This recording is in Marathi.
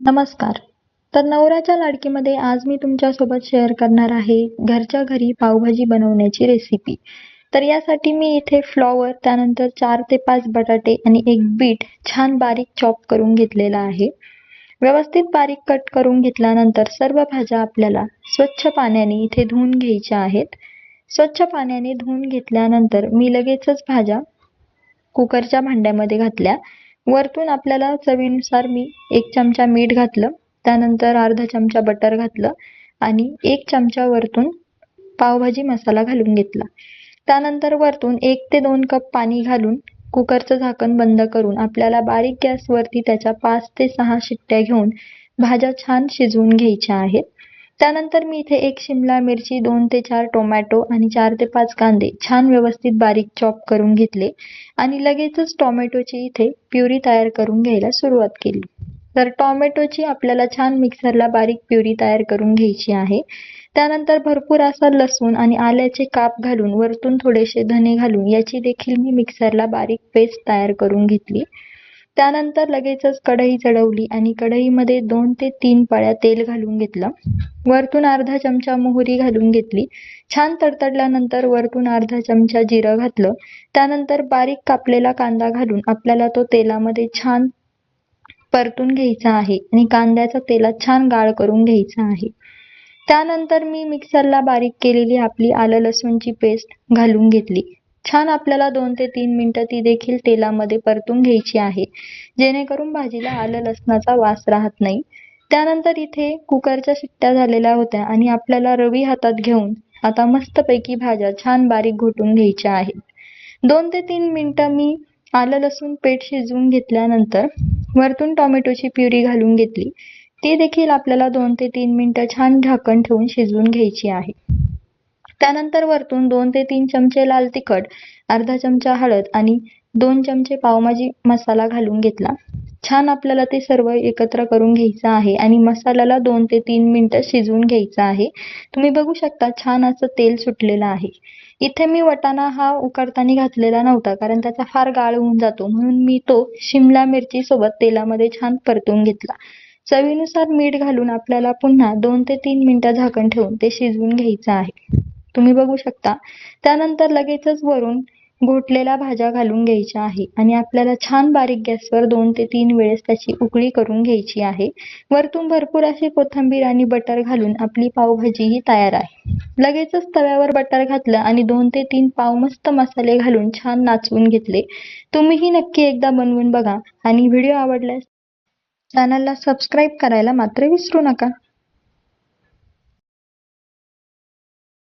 नमस्कार. तर नवऱ्याच्या लाडकीमध्ये आज मी तुमच्यासोबत शेअर करणार आहे घरच्या घरी पावभाजी बनवण्याची रेसिपी तर यासाठी मी इथे फ्लॉवर त्यानंतर चार ते पाच बटाटे आणि एक बीट छान बारीक चॉप करून घेतलेला आहे. व्यवस्थित बारीक कट करून घेतल्यानंतर सर्व भाज्या आपल्याला स्वच्छ पाण्याने इथे धुवून घ्यायच्या आहेत. स्वच्छ पाण्याने धुवून घेतल्यानंतर मी लगेचच भाज्या कुकरच्या भांड्यामध्ये घातल्या. वरतून आपल्याला चवीनुसार मी एक चमचा मीठ घातलं त्यानंतर अर्धा चमचा बटर घातलं आणि एक चमचा वरतून पावभाजी मसाला घालून घेतला. त्यानंतर वरतून एक ते दोन कप पाणी घालून कुकरचं झाकण बंद करून आपल्याला बारीक गॅसवरती त्याच्या पाच ते सहा शिट्ट्या घेऊन भाज्या छान शिजवून घ्यायच्या आहेत. त्यानंतर मी इथे एक शिमला मिरची दोन ते चार टोमॅटो आणि चार ते पाच कांदे छान व्यवस्थित बारीक चॉप करून घेतले आणि लगेचच टोमॅटोची इथे प्युरी तयार करून घ्यायला सुरुवात केली. तर टोमॅटोची आपल्याला छान मिक्सरला बारीक प्युरी तयार करून घ्यायची आहे. त्यानंतर भरपूर असा लसूण आणि आल्याचे काप घालून वरतून थोडेसे धने घालून याची देखील मी मिक्सरला बारीक पेस्ट तयार करून घेतली. त्यानंतर लगेचच कढई चढवली आणि कढईमध्ये दोन ते तीन पळ्या तेल घालून घेतलं. वरतून अर्धा चमचा मोहरी घालून घेतली. छान तडतडल्यानंतर वरतून अर्धा चमचा जिरं घातलं. त्यानंतर बारीक कापलेला कांदा घालून आपल्याला तो तेलामध्ये छान परतून घ्यायचा आहे आणि कांद्याचा तेलात छान गाळ करून घ्यायचा आहे. त्यानंतर मी मिक्सरला बारीक केलेली आपली आलं लसूणची पेस्ट घालून घेतली. छान आपल्याला दोन ते तीन मिनटं ती देखील तेलामध्ये परतून घ्यायची आहे. जेणेकरून भाजीला आलं लसणाचा वास राहत नाही. त्यानंतर इथे कुकरच्या शिट्ट्या झालेल्या होत्या आणि आपल्याला रवी हातात घेऊन आता मस्तपैकी भाज्या छान बारीक घोटून घ्यायच्या आहेत. दोन ते तीन मिनटं मी आलं लसूण पेट शिजवून घेतल्यानंतर वरतून टोमॅटोची प्युरी घालून घेतली. ती देखील आपल्याला दोन ते तीन मिनटं छान झाकण ठेवून शिजवून घ्यायची आहे. त्यानंतर वरतून दोन ते तीन चमचे लाल तिखट अर्धा चमचा हळद आणि दोन चमचे पावभाजी मसाला घालून घेतला. छान आपल्याला ते सर्व एकत्र करून घ्यायचं आहे आणि मसाल्याला दोन ते तीन मिनटं शिजवून घ्यायचं आहे. तुम्ही बघू शकता छान असं तेल सुटलेलं आहे. इथे मी वटाणा हा उकडताना घातलेला नव्हता कारण त्याचा फार गाळ होऊन जातो. म्हणून मी तो शिमला मिरची सोबत तेलामध्ये छान परतून घेतला. चवीनुसार मीठ घालून आपल्याला पुन्हा दोन ते तीन मिनटं झाकण ठेवून ते शिजवून घ्यायचं आहे. तुम्ही बघू शकता. त्यानंतर लगेचच वरून घोटलेल्या भाज्या घालून घ्यायच्या आहे आणि आपल्याला छान बारीक गॅसवर दोन ते तीन वेळेस त्याची उकळी करून घ्यायची आहे. वरतून भरपूर अशी कोथिंबीर आणि बटर घालून आपली पावभाजी ही तयार आहे. लगेचच तव्यावर बटर घातलं आणि दोन ते तीन पाव मस्त मसाले घालून छान नाचवून घेतले. तुम्हीही नक्की एकदा बनवून बघा आणि व्हिडिओ आवडल्यास चॅनलला सबस्क्राईब करायला मात्र विसरू नका.